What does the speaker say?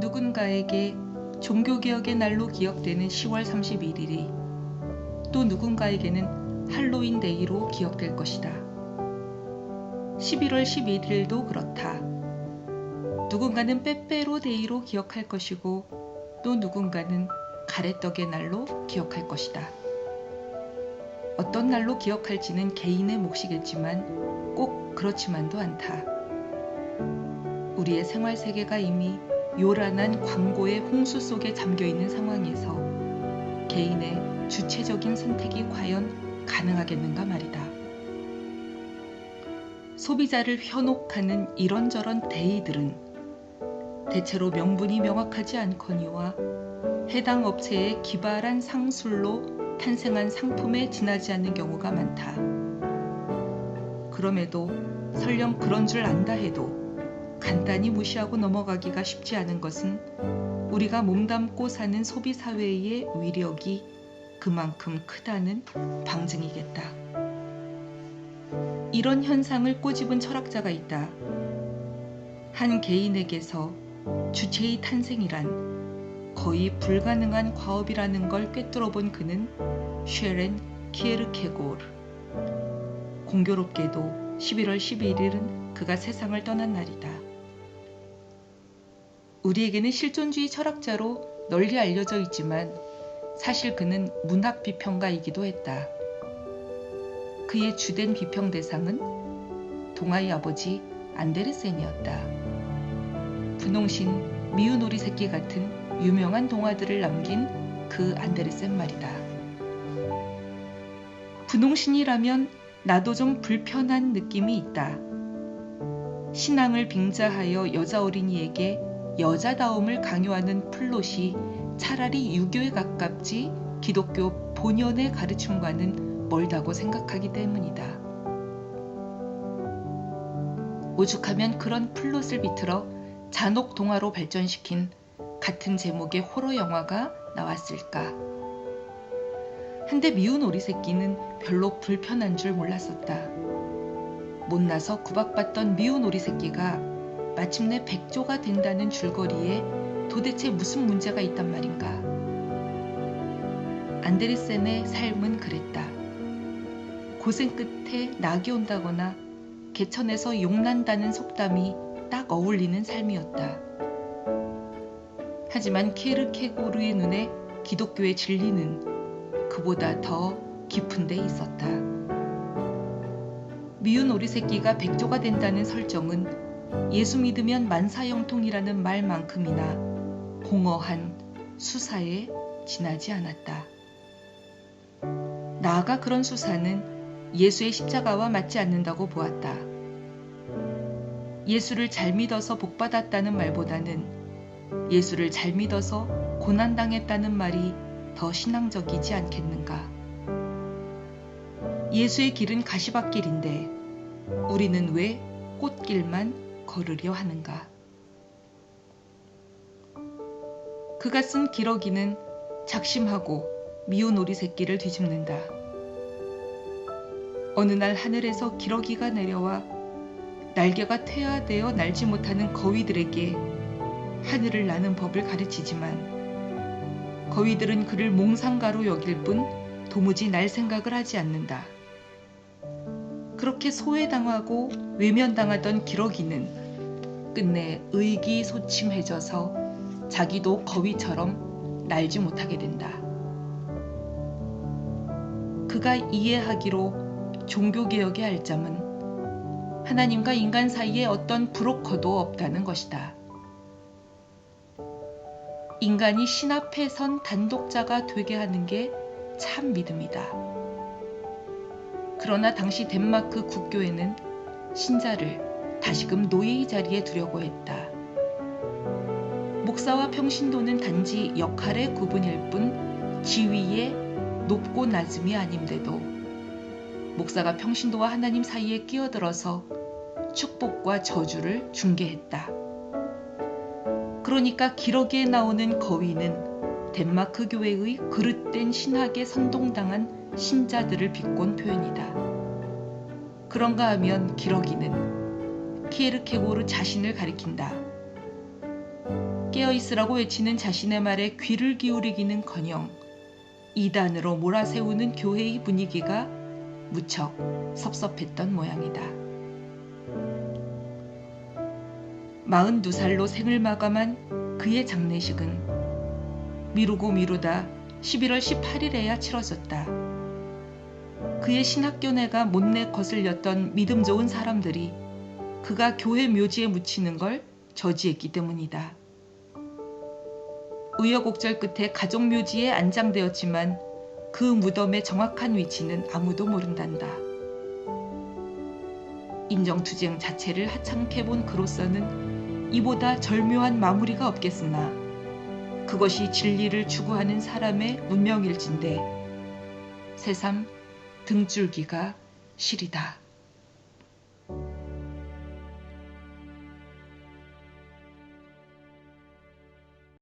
누군가에게 종교개혁의 날로 기억되는 10월 31일이 또 누군가에게는 할로윈 데이로 기억될 것이다. 11월 11일도 그렇다. 누군가는 빼빼로 데이로 기억할 것이고 또 누군가는 가래떡의 날로 기억할 것이다. 어떤 날로 기억할지는 개인의 몫이겠지만 꼭 그렇지만도 않다. 우리의 생활 세계가 이미 요란한 광고의 홍수 속에 잠겨 있는 상황에서 개인의 주체적인 선택이 과연 가능하겠는가 말이다. 소비자를 현혹하는 이런저런 데이들은 대체로 명분이 명확하지 않거니와 해당 업체의 기발한 상술로 탄생한 상품에 지나지 않는 경우가 많다. 그럼에도 설령 그런 줄 안다 해도 간단히 무시하고 넘어가기가 쉽지 않은 것은 우리가 몸담고 사는 소비 사회의 위력이 그만큼 크다는 방증이겠다. 이런 현상을 꼬집은 철학자가 있다. 한 개인에게서 주체의 탄생이란 거의 불가능한 과업이라는 걸 꿰뚫어 본 그는 쉐렌 키에르케고르. 공교롭게도 11월 11일은 그가 세상을 떠난 날이다. 우리에게는 실존주의 철학자로 널리 알려져 있지만 사실 그는 문학 비평가이기도 했다. 그의 주된 비평 대상은 동아의 아버지 안데르센이었다. 분홍신, 미운 오리 새끼 같은 유명한 동화들을 남긴 그 안데르센 말이다. 분홍신이라면 나도 좀 불편한 느낌이 있다. 신앙을 빙자하여 여자 어린이에게 여자다움을 강요하는 플롯이 차라리 유교에 가깝지 기독교 본연의 가르침과는 멀다고 생각하기 때문이다. 오죽하면 그런 플롯을 비틀어 잔혹 동화로 발전시킨 같은 제목의 호러 영화가 나왔을까. 한데 미운 오리 새끼는 별로 불편한 줄 몰랐었다. 못나서 구박받던 미운 오리 새끼가 마침내 백조가 된다는 줄거리에 도대체 무슨 문제가 있단 말인가. 안데르센의 삶은 그랬다. 고생 끝에 낙이 온다거나 개천에서 용난다는 속담이 딱 어울리는 삶이었다. 하지만 케르케고르의 눈에 기독교의 진리는 그보다 더 깊은 데 있었다. 미운 오리 새끼가 백조가 된다는 설정은 예수 믿으면 만사형통이라는 말만큼이나 공허한 수사에 지나지 않았다. 나아가 그런 수사는 예수의 십자가와 맞지 않는다고 보았다. 예수를 잘 믿어서 복받았다는 말보다는 예수를 잘 믿어서 고난당했다는 말이 더 신앙적이지 않겠는가. 예수의 길은 가시밭길인데 우리는 왜 꽃길만 걸으려 하는가? 그가 쓴 기러기는 작심하고 미운 오리 새끼를 뒤집는다. 어느 날 하늘에서 기러기가 내려와 날개가 퇴화되어 날지 못하는 거위들에게 하늘을 나는 법을 가르치지만 거위들은 그를 몽상가로 여길 뿐 도무지 날 생각을 하지 않는다. 그렇게 소외당하고 외면당하던 기러기는 끝내 의기소침해져서 자기도 거위처럼 날지 못하게 된다. 그가 이해하기로 종교개혁의 알점은 하나님과 인간 사이에 어떤 브로커도 없다는 것이다. 인간이 신 앞에 선 단독자가 되게 하는 게 참 믿음이다. 그러나 당시 덴마크 국교에는 신자를 다시금 노예의 자리에 두려고 했다. 목사와 평신도는 단지 역할의 구분일 뿐 지위의 높고 낮음이 아님데도 목사가 평신도와 하나님 사이에 끼어들어서 축복과 저주를 중개했다. 그러니까 기러기에 나오는 거위는 덴마크 교회의 그릇된 신학에 선동당한 신자들을 비꼰 표현이다. 그런가 하면 기러기는 키에르케고르 자신을 가리킨다. 깨어있으라고 외치는 자신의 말에 귀를 기울이기는 커녕 이단으로 몰아세우는 교회의 분위기가 무척 섭섭했던 모양이다. 42살로 생을 마감한 그의 장례식은 미루고 미루다 11월 18일에야 치러졌다. 그의 신학교 내가 못내 거슬렸던 믿음 좋은 사람들이 그가 교회 묘지에 묻히는 걸 저지했기 때문이다. 우여곡절 끝에 가족 묘지에 안장되었지만 그 무덤의 정확한 위치는 아무도 모른단다. 인정투쟁 자체를 하찮게 본 그로서는 이보다 절묘한 마무리가 없겠으나 그것이 진리를 추구하는 사람의 문명일진데 새삼 등줄기가 시리다.